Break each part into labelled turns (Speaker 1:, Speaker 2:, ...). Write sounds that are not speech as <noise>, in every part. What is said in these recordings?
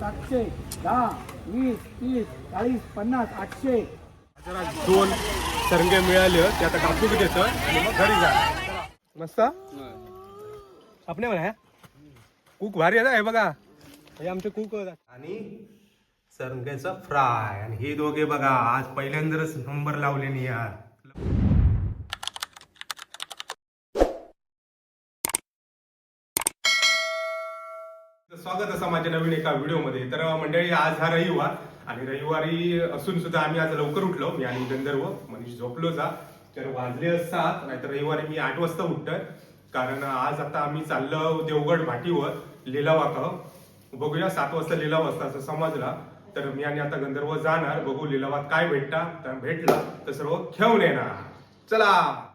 Speaker 1: सातशे दहा वीस तीस चाळीस पन्नास आठशे.
Speaker 2: जरा दोन सरंगे मिळाले ते आता कापू देतं आणि मग घरी जा. मस्त? आपल्या म्हणा कुक भारी आहे ना हे बघा. हे आमचे कुक आणि सरंग्याचा फ्राय. आणि हे दोघे बघा आज पहिल्यांदाच नंबर लावले नाही यार. स्वागत असा माझ्या नवीन एका व्हिडिओमध्ये. तर मंडळी आज हा रविवार आणि रविवारी असून सुद्धा आम्ही आज लवकर उठलो. मी आणि गंधर्व मनीष झोपलो जा. तर वाजले असतात नाहीतर रविवारी मी आठ वाजता उठतोय. कारण आज आता आम्ही चाललो देवगड भाटीवर लिलावाक. बघूया सात वाजता लिलाव असता असं समजला. तर मी आणि आता गंधर्व जाणार. बघू लिलावात काय भेटता तर भेटला तर सर्व खेळून येणार. चला!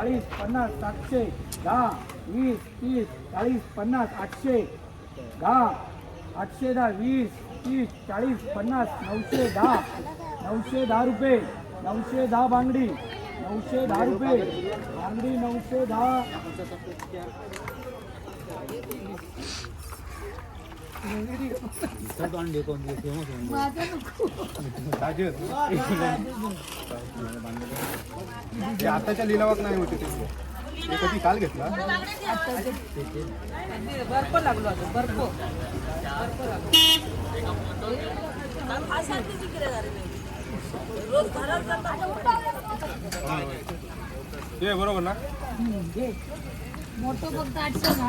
Speaker 1: चाळीस पन्नास सातशे. दहा वीस तीस चाळीस पन्नास आठशे. दहा आठशे दहा वीस तीस चाळीस पन्नास नऊशे दहा. नऊशे दहा रुपये. नऊशे दहा बांगडी. नऊशे दहा रुपये. बांगडी नऊशे दहा.
Speaker 2: आताच्या लिलावात नाही होते ते. कधी काल घेतला?
Speaker 3: बर्फ लागलो आता बर्फ रोज
Speaker 2: ते बरोबर ना
Speaker 4: मोठं फक्त आठशे ना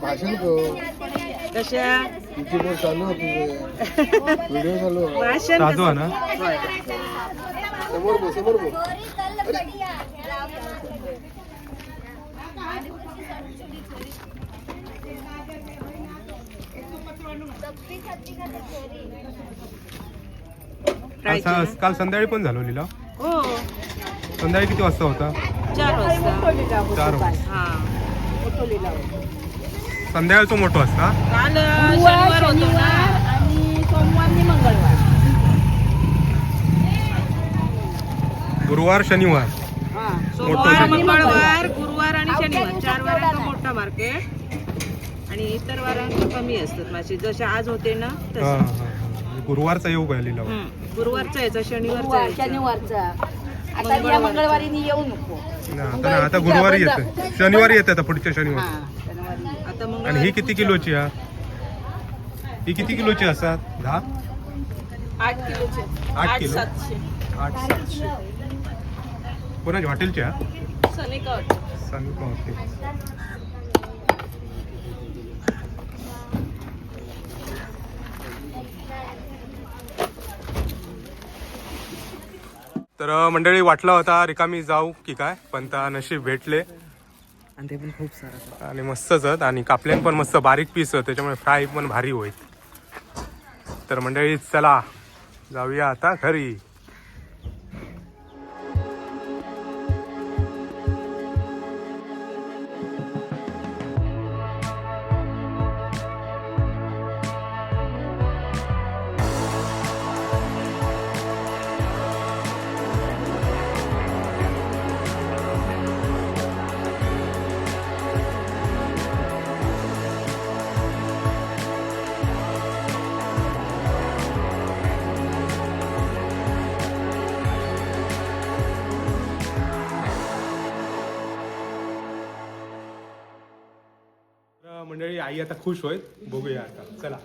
Speaker 5: भाषण
Speaker 3: कशा?
Speaker 5: युट्यूबवर चालू आहे तुझे व्हिडिओ चालू आहे.
Speaker 3: भाषण
Speaker 2: साधू आहे ना?
Speaker 5: समोर बो समोर बो
Speaker 2: काल स- काल संध्याकाळी पण झालो लिलाव?
Speaker 3: हो.
Speaker 2: संध्याकाळी किती वाजता होता?
Speaker 3: चार वाजता.
Speaker 2: चार वाजता.
Speaker 3: हा.
Speaker 2: संध्याकाळचं मोठं असता
Speaker 3: काल शनिवार होतो ना.
Speaker 4: आणि सोमवार आणि मंगळवार.
Speaker 2: गुरुवार शनिवार.
Speaker 3: सोमवार
Speaker 2: मोठं
Speaker 3: मंगळवार गुरुवार आणि शनिवार. चार वारांचा मोठा मार्केट आणि इतर वारांचा कमी असतात मासे. जसे आज होते ना
Speaker 2: हा,
Speaker 3: तसे
Speaker 2: हा, हा. गुरुवारचा येऊ काय लिलाव.
Speaker 3: हम्म. गुरुवारचा यायचा शनिवारचा
Speaker 4: गुरुवार
Speaker 3: यायचा.
Speaker 4: शनिवारचा. आता या मंगळवारी. येऊ नको.
Speaker 2: ना, आता ना, आता गुरुवारी येते. शनिवारी येते आता पुढच्या शनिवारी.
Speaker 4: हा शनिवारी
Speaker 3: आता
Speaker 2: आणि
Speaker 3: मंगळवार
Speaker 2: ही किती किलोची आहे ही किती किलोची असतात? दहा?
Speaker 3: आठ किलोचे.
Speaker 2: आठ
Speaker 3: आठ
Speaker 2: किलो?
Speaker 3: सातशे.
Speaker 2: आठ सातशे. कोणाच्या हॉटेलच्या
Speaker 3: सनिकट
Speaker 2: सांगू का हॉटेल. तर मंडळी वाटला होता रिकामी जाऊ की काय पण त्या नशीब भेटले.
Speaker 3: आणि ते पण खूप सारा
Speaker 2: आणि मस्तच आणि कापल्यान पण मस्त बारीक पीस आहेत त्याच्यामुळे फ्राय पण भारी होईल. तर मंडळी चला जाऊया आता घरी. आई आता खुश होईल. बघूया आता. चला.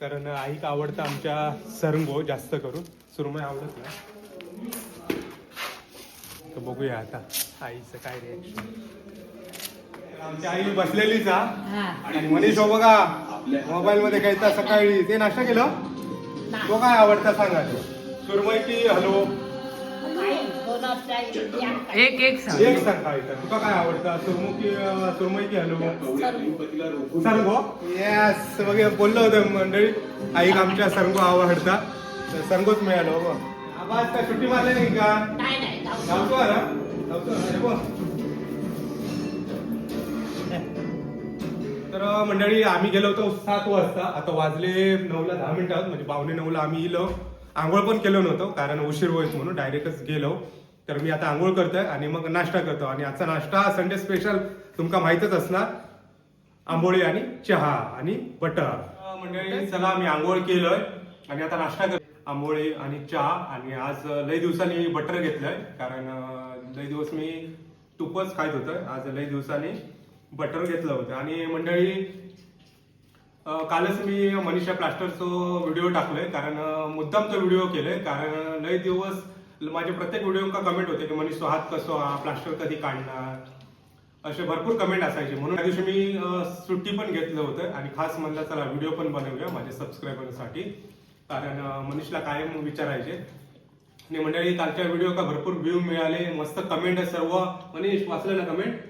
Speaker 2: कारण आईक आवडतं आमच्या सरंगो जास्त करून. सुरमई आवडत नाही. तर बघूया आता आईचं काय रिॲक्शन आमची आई बसलेलीच हा. आणि मनीष हो बघा. मोबाईल मध्ये तर सकाळी. ते नाश्ता केलं? तो काय आवडता सांगा. तो सुरमई की हॅलो?
Speaker 3: एक एक सांग.
Speaker 2: एक सांग काय तर तुका काय आवडतं? सुरमू की अं, सुरमई की हॅलो सरगो येस बघ बोललो होतं मंडळी. आई आमच्या सरगो आवडता. सरगोच मिळालो बघ आवाज काय सुट्टी मारली नाही का? धावतो धावतो हे. बघ. तर मंडळी आम्ही गेलो होतो सात वाजता. आता वाजले नऊला दहा मिनिटात. म्हणजे पावणे नऊला आम्ही इलो. आंघोळ पण केलो नव्हतो कारण उशीर होईल म्हणून डायरेक्टच गेलो. तर मी आता आंघोळ करतोय आणि मग नाश्ता करतो. आणि आजचा नाश्ता संडे स्पेशल तुमका माहितच असणार. आंबोळी आणि चहा आणि बटर. मंडळी चला मी आंघोळ केलोय. आणि आता नाश्ता कर आंबोळी आणि चहा. आणि आज लय दिवसांनी बटर घेतलंय. कारण लई लय दिवस मी तूपच खायत होतं आज लय दिवसांनी बटर घेतलं होतं. आणि मंडळी कालच मी मनीषा प्लास्टरचा व्हिडिओ टाकलोय. कारण मुद्दाम तो व्हिडिओ केलाय. कारण लय दिवस माझे प्रत्येक व्हिडिओ का कमेंट होते की मनीष तो हात कसो हा? प्लास्टर कधी काढणार? असे भरपूर कमेंट असायचे. म्हणून त्या दिवशी मी सुट्टी पण घेतलं होतं आणि खास म्हणलं चला व्हिडिओ पण बनवूया माझ्या सबस्क्रायबरसाठी कारण मनीषला कायम विचारायचे. आणि मंडळी कालच्या व्हिडिओ का भरपूर व्ह्यू मिळाले मस्त कमेंट आहे सर्व. मनीष वाचलं ना कमेंट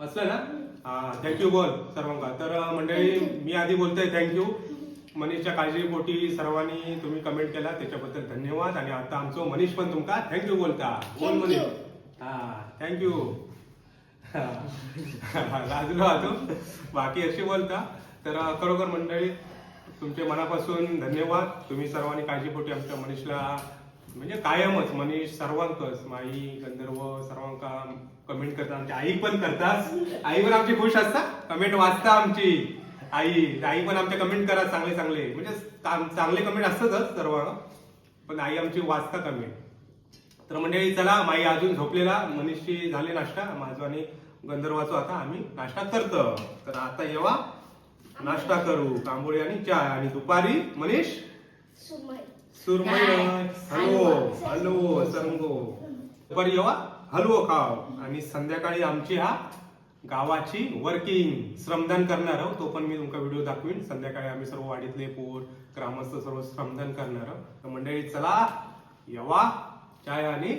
Speaker 2: वाचलं ना? हा थँक्यू बोल सर्वांका तर मंडळी मी आधी बोलतोय थँक्यू मनीषच्या काळजीपोटी सर्वांनी तुम्ही कमेंट केला त्याच्याबद्दल धन्यवाद. आणि आता आमचं मनीष पण तुमका थँक्यू बोलता. बोल मनीष. हा थँक्यू लाजलो आतो बाकी अशी बोलता. तर खरोखर मंडळी तुमचे मनापासून धन्यवाद. तुम्ही सर्वांनी काळजीपोटी आमच्या मनीषला म्हणजे कायमच मनीष सर्वांकच माई गंधर्व सर्वांका कमेंट करतात आमची आई पण करतात आई पण आमची खुश असता. कमेंट वाचता आमची. आई आई पण आमच्या कमेंट करा चांगले चांगले. म्हणजे चांग- चांगले कमेंट असतातच सर्व पण आई आमची वाचता कमेंट तर मंडळी चला माई अजून झोपलेला. मनीषची झाले नाश्ता. माझं आणि गंधर्वाचो आता आम्ही नाश्ता करतो. तर आता येवा. नाश्ता करू. कांबोळी आणि चहा आणि दुपारी मनीष? सुरमई. हलवो. हलवो सरंगो. दुपारी येवा. हलवो खाव. आणि संध्याकाळी आमची हा गावाची वर्किंग श्रमदान करणार आहोत तो पण मी तुमका व्हिडिओ दाखवीन. संध्याकाळी आम्ही सर्व वाडीतले पोर ग्रामस्थ सर्व श्रमदान करणार आहोत. तर मंडळी चला यवा चाय आणि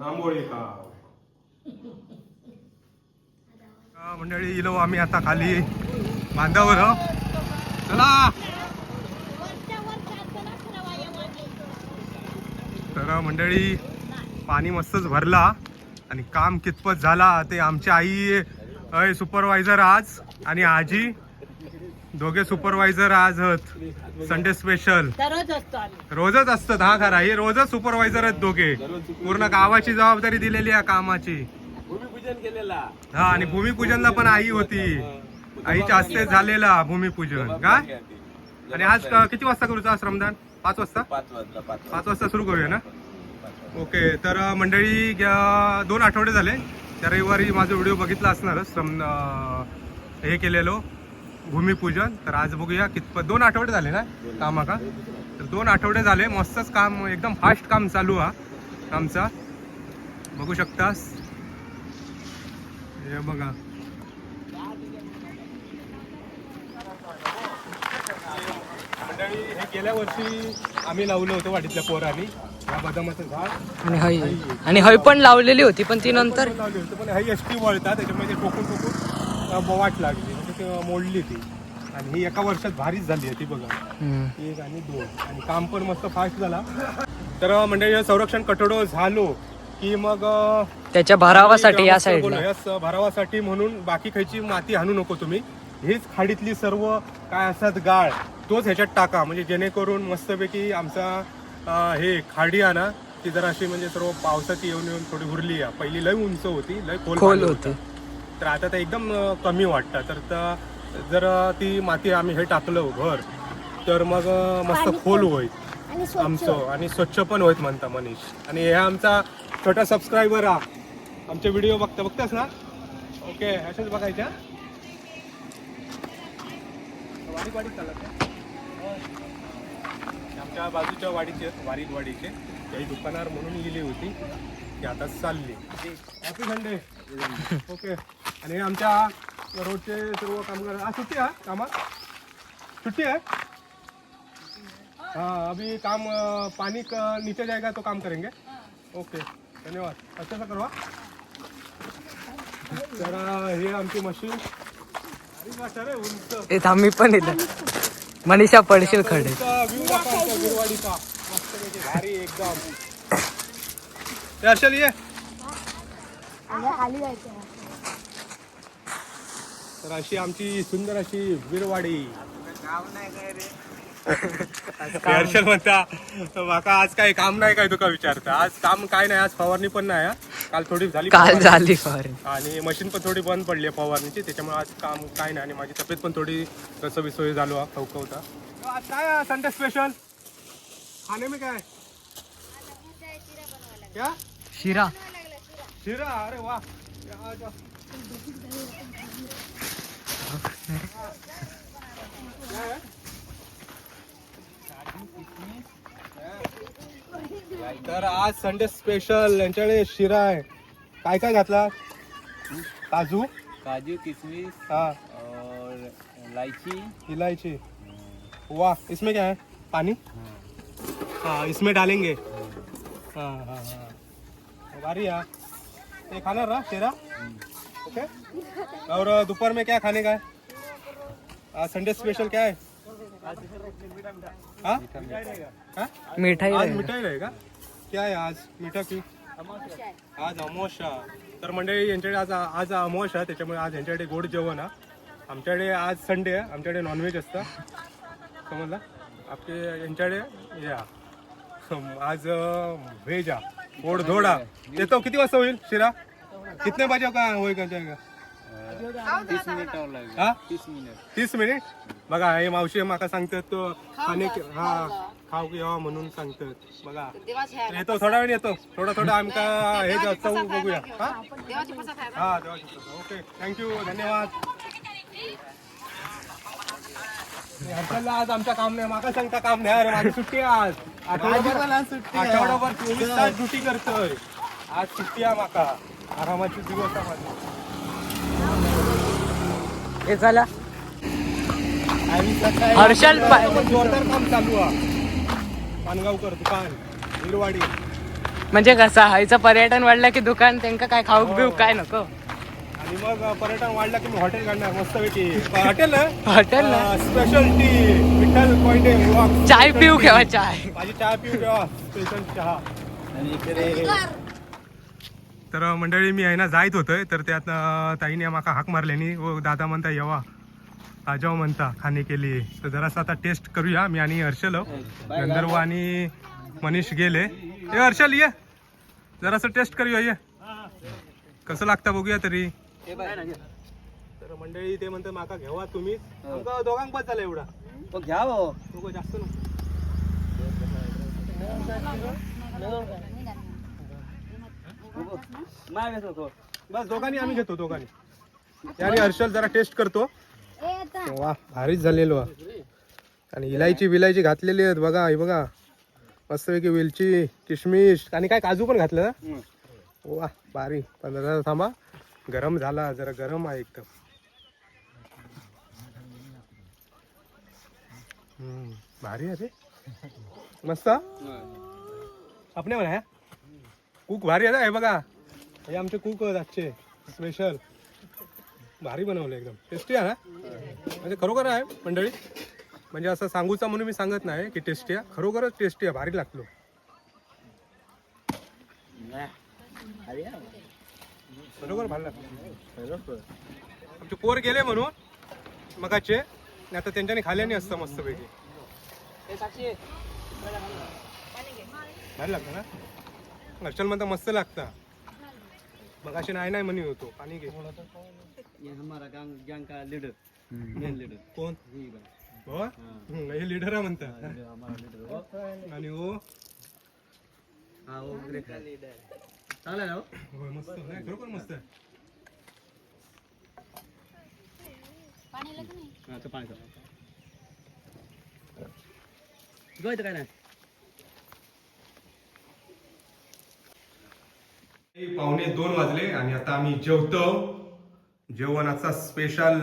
Speaker 2: आंबोळी का मंडळी इलो आम्ही आता खाली बांधावर चला! तर मंडळी पाणी मस्तच भरला आणि काम कितपत झाला ते आमची आई अय सुपरवायझर आज आणि आजी. दोघे सुपरवायझर आज आहेत संडे स्पेशल रोजच असतात हा खरा. हे रोजच सुपरवायझर आहेत दोघे. पूर्ण गावाची जबाबदारी दिलेली आहे कामाची.
Speaker 5: भूमिपूजन केलेला
Speaker 2: हा आणि भूमिपूजनला पण आई होती. आईच्या हस्ते झालेला भूमिपूजन. काय आणि आज किती वाजता करूचा श्रमदान पाच वाजता?
Speaker 5: पाच वाजता
Speaker 2: सुरू करूया ना? ओके तर मंडळी दोन आठवडे झाले. त्या रविवारी माझा व्हिडिओ बघितला असणार श्रम हे केलेलो भूमिपूजन. तर आज बघूया कितपत दोन आठवडे झाले ना कामा का तर दोन आठवडे झाले. मस्तच काम एकदम फास्ट काम चालू हा आमचा. बघू शकतास. हे बघा. मंडळी हे गेल्या वर्षी आम्ही लावलं होतं वाडीतल्या पोरांनी. बदामाचं झाड.
Speaker 6: आणि हय आणि हय पण लावलेली होती पण ती नंतर
Speaker 2: लावली होती पण ही एसटी वळतात त्याच्यामध्ये ते ठोकून अं, बोवाट लागली. म्हणजे ते मोडली ती. आणि ही एका वर्षात भारीच झाली ती बघा. एक आणि दोन. आणि काम पण मस्त फास्ट झाला. तर मंडळी संरक्षण कठोर झालो की मग
Speaker 6: त्याच्या भरावासाठी या
Speaker 2: यास भरावासाठी म्हणून बाकी खायची माती आणू नको तुम्ही. हीच खाडीतली सर्व काय असतात गाळ तोच ह्याच्यात टाका. म्हणजे जेणेकरून मस्तपैकी आमचा हे खाडी आहे ना ती जरा अशी म्हणजे सर्व पावसाची येऊन येऊन थोडी उरली आहे. पहिली लय उंच होती लय खोल
Speaker 6: खोल होती.
Speaker 2: तर आता ते एकदम कमी वाटतं. तर त- जर ती माती आम्ही हे टाकलं भर तर मग मस्त खोल होईल. आमचं आणि स्वच्छ पण होत म्हणता मनीष. आणि हे आमचा छोटा सबस्क्रायबर हा. आमचे व्हिडिओ बघता बघतास ना? ओके असेच बघायच्या. चालत त्या बाजूच्या वाडीचे वारीत वाडीचे काही दुकानावर म्हणून गेली होती. ती आता चालली. हॅपी संडे ओके आणि आमच्या रोडचे सर्व कामगार हा सुट्टी आहे कामात? छुट्टी है हाँ अभी काम पानी का नीचे जाएगा तो काम करेंगे? ओके धन्यवाद. अच्छा सा करवा जरा हे आमची मशीन. अरे वा, सर, उंच.
Speaker 6: हे थांब मी पण येतो. मनीषा पडशील खडे.
Speaker 2: हे तर अशी आमची सुंदर अशी वीरवाडी. हर्षल म्हणता माका आज काय काम नाही काय तुका विचारता? आज काम काय नाही आज फवारणी पण नाही हा. काल थोडी झाली
Speaker 6: काल
Speaker 2: फवारणी.
Speaker 6: झाली फवारणी.
Speaker 2: आणि मशीन पण थोडी बंद पडली आहे फवारणीची त्याच्यामुळे आज काम काय नाही आणि माझी तब्येत पण थोडी कसं विसोय झालो खवखवता. आज काय संडे स्पेशल खाणे में काय? क्या?
Speaker 6: शिरा.
Speaker 2: शिरा? अरे वा. या, जा. काय तर आज संडे स्पेशल यांच्याकडे शिरा आहे. काय काय घातला? काजू?
Speaker 5: काजू किशमिश
Speaker 2: हाँ.
Speaker 5: और इलायची.
Speaker 2: इलायची. वाह इसमें क्या है? पानी हाँ इसमें डालेंगे. हाँ हाँ हाँ. बारी है. ये खाना रहा तेरा ओके. और दोपहर में क्या खाने का है? आज संडे स्पेशल क्या है? हाँ? हाँ?
Speaker 6: मिठाई
Speaker 2: आज. मिठाई रहेगा? क्या आहे आज मिठा क्यू आज अमोशा तर मंडळी यांच्याकडे आज आज अमोशा त्याच्यामुळे आज यांच्याकडे गोड जेवण आहे. आमच्याकडे आज संडे आहे आमच्याकडे नॉनव्हेज असतं. समजला? आपले यांच्याकडे या. आज व्हेज आ गोड धोडा येतो किती वाजता होईल शिरा? कितने बजे का होईल का
Speaker 5: मिनिट
Speaker 2: हा?
Speaker 5: तीस मिनिट.
Speaker 2: तीस मिनिट? बघा हे मावशी माका सांगतात तो खाणे हा खाऊ की यावा म्हणून सांगतात. बघा. येतो थोडा वेळ येतो. थोडं थोडं आमका हे जा- चव बघूया. हा? हा देवाची. ओके. थँक्यू धन्यवाद. हर्षलला आज आमचं काम नाही. माका सांगता काम नाही. अरे माझी सुट्टी आज. आठवडाभर आठवडाभर चोवीस तास ड्युटी करतोय. आज सुट्टी आहे माका. आरामाची दिवस आहे माझी.
Speaker 6: हे
Speaker 2: सकाळी
Speaker 6: हर्षल
Speaker 2: जोरदार काम चालू आहे पानगावकर दुकान हिरवाडी.
Speaker 6: म्हणजे कसं हायचं पर्यटन वाढलं की दुकान त्यांका काय खाऊक बिऊ काय नको?
Speaker 2: आणि मग पर्यटन वाढलं की मी हॉटेल काढणार मस्तपैकी हॉटेल
Speaker 6: हॉटेल ना?
Speaker 2: Special tea Vitthal walk.
Speaker 6: चाय पिऊ. केव्हा चाय?
Speaker 2: माझी चहा पिऊ केव्हा? स्पेशल चहा.
Speaker 5: आणि इकडे
Speaker 2: तर मंडळी मी आहे ना जायत होतोय. तर त्यात ताईने माका हाक मारल्यानी व दादा म्हणता येवा. आजाव म्हणता खाणे केली. तर जरासं आता टेस्ट करूया मी आणि हर्षल गंधर्व आणि मनीष गेले. ए हर्षल ये. जरासं टेस्ट करूया ये. कसं लागतं बघूया तरी. तर मंडळी ते म्हणतात माका घेवा तुम्ही. आमका दोघांक बस झाला एवढा.
Speaker 5: तो घ्या
Speaker 2: नको जास्त बस दोघांनी आम्ही घेतो दोघांनी. आणि हर्षल जरा टेस्ट करतो. वा भारीच झालेलो. आणि इलायची विलायची घातलेली आहेत बघा हे बघा. मस्तपैकी वेलची किशमिश. आणि काय काजू पण घातलं? ना? वा भारी. पण जरा थांबा. गरम झाला जरा गरम आहे एकदम. हम्म, भारी आहे रे. मस्त? आपल्या म्हणा कुक भारी आहे ना हे बघा. हे आमचे कुक आहेत आजचे स्पेशल भारी बनवलं एकदम. टेस्टी आहे ना म्हणजे खरोखर आहे मंडळी. म्हणजे असं सांगूचा म्हणून मी सांगत नाही की टेस्टी आहे. खरोखरच टेस्टी आहे भारी लागलो बरोबर भारी लागलो आमचे पोर गेले म्हणून मगाचे. आता त्यांच्यानी खाल्याने असतं मस्तपैकी. भारी लागतं ना? हर्षल म्हणता मस्त लागतं. मग असे नाही नाही म्हणी होतो. पाणी घे.
Speaker 5: ये हमारा गैंग गैंग का लीडर. Main leader.
Speaker 2: कोण? हो हम्म, हे लिडर आहे म्हणता. आणि हो?
Speaker 5: हा लीडर चांगला ना हो?
Speaker 2: होय, मस्त. नाही खरोखर मस्त आहे.
Speaker 5: हा तो पाणी
Speaker 2: हे पावणे दोन वाजले आणि आता आम्ही जेवतो. जेवणाचा स्पेशल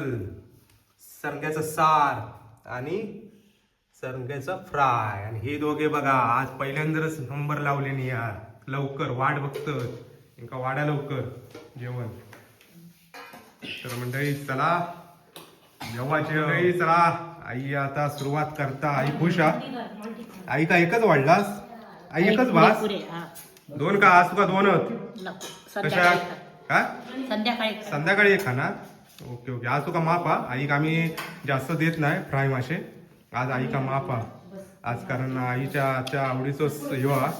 Speaker 2: सरग्याचं सार आणि सरग्याचं फ्राय आणि हे दोघे बघा आज पहिल्यांदाच नंबर लावले नाही यार. लवकर वाट बघतत ఇంకా वाडा लवकर जेवण. तर मंडळी चला. जेवायचे मंडळी चला. आई आता सुरुवात करता. आई खुश आ? आई का एकच वाढलास? आई एकच भास? दोन का? आज तुका दोनच. कशा? का
Speaker 4: संध्याकाळी
Speaker 2: संध्याकाळी एक खाना ओके ओके. आज तुका माप हा. आईक आम्ही जास्त देत नाही फ्राय मासे. आज आई का माप हा. आज कारण आईच्या आजच्या आवडीचो स- ह्यो हा.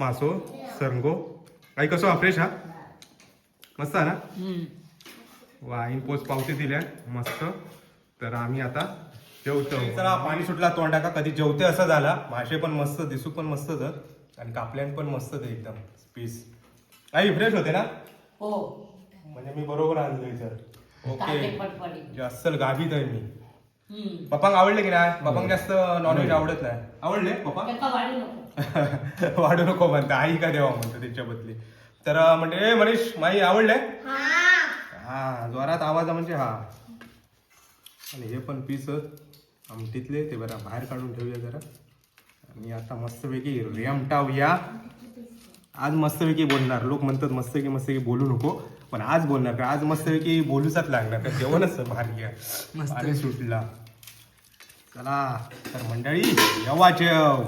Speaker 2: मासो सरंगो. आई कसो हा? फ्रेश हा? मस्त हा ना? वा आईन पोच पावती दिल्या. मस्त. तर आम्ही आता जेवतो. चला पाणी सुटला तोंडाका. कधी जेवते असं झाला. मासे पण मस्त दिसू पण मस्त जात आणि कापल्यान पण मस्त ते एकदम पीस आई फ्रेश होते ना?
Speaker 4: हो.
Speaker 2: म्हणजे मी बरोबर आणलोय
Speaker 4: ताजे
Speaker 2: ओके जास्त गाभीत आहे मी. पप्पांग आवडले की नाही? पप्पांग जास्त नॉनव्हेज आवडत नाही. आवडले पप्पा?
Speaker 4: वाढू नको. <laughs>
Speaker 2: म्हणता. आई का देवा म्हणतो त्याच्या बदली. तर म्हणजे ए मनीष माई आवडले? हा. जोरात आवाज म्हणजे हा. आणि हे पण पीस आमटीतले ते बरा बाहेर काढून ठेवूया जरा. आणि आता मस्तपैकी रेमटावूया आज मस्तपैकी बोलणार. लोक म्हणतात मस्तपैकी मस्तपैकी बोलू नको पण आज बोलणार का आज मस्तपैकी बोलूचाच लागणार. का जेवणच भारी आहे. सुटला. चला तर मंडळी येवा जेव.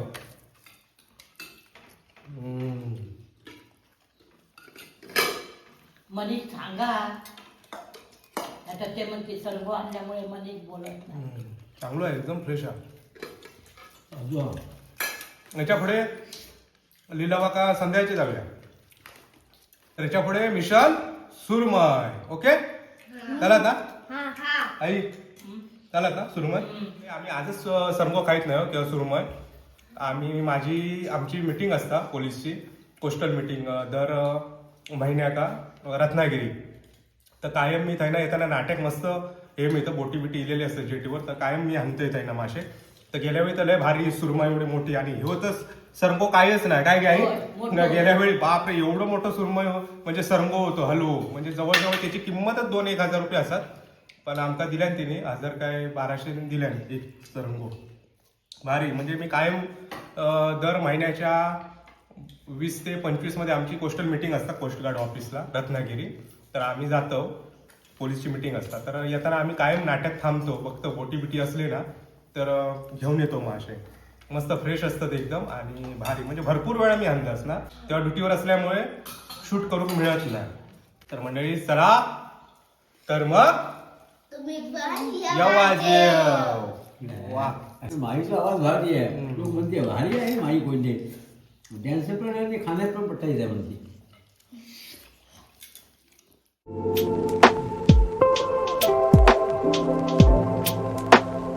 Speaker 2: हम्म.
Speaker 4: मनीष सांगा. आता ते म्हणते सर्व आणल्यामुळे मनीष बोलत नाही.
Speaker 2: चांगलं आहे एकदम फ्रेश आहे. याच्यापुढे लिलावा का संध्याची जाऊया. तर याच्यापुढे मिशन सुरमय. ओके? चला ना आई चला का सुरमय. आम्ही आजच सरंगो खाईत नाही हो, किंवा सुरमय. आम्ही माझी आमची मिटिंग असता पोलीसची. कोस्टल मिटिंग दर अं, महिन्याका अं, रत्नागिरी. तर कायम मी थंय ना येताना नाटक मस्त हे मिळतं बोटी बिटी इलेली असतं जेटीवर. तर कायम मी आणतोय थंय मासे. तर गेल्या वेळी तर लय भारी सुरमा एवढी मोठी आणि हे होतच. सरंगो कायच नाही. काय
Speaker 4: मोठं
Speaker 2: गेल्या वेळी बापरे एवढं मोठं सुरमय हो, म्हणजे सरंगो होतो हलवो म्हणजे जवळजवळ त्याची किंमतच दोन एक हजार रुपये असतात. पण आमका दिल्यान तिने हजार काय बाराशे दिल्यान एक सरंगो. भारी. म्हणजे मी कायम दर महिन्याच्या वीस ते पंचवीसमध्ये आमची कोस्टल मिटिंग असतात कोस्ट गार्ड ऑफिसला रत्नागिरी. तर आम्ही जातो. पोलीसची मिटिंग असतात. तर येताना आम्ही कायम नाटक थांबतो. फक्त बोटी बिटी असले ना तर घेऊन येतो माशे मस्त फ्रेश असतं ते एकदम आणि भारी. म्हणजे भरपूर वेळा मी आणलं असणार. तेव्हा ड्युटीवर असल्यामुळे शूट करून मिळत नाही. तर मंडळी चला. तर मग
Speaker 7: माईचा आवाज भारी आहे. लोक म्हणते भारी आहे माई कोणते त्यांचं पण आणि खाण्यात पण पट्टायचं आहे म्हणते.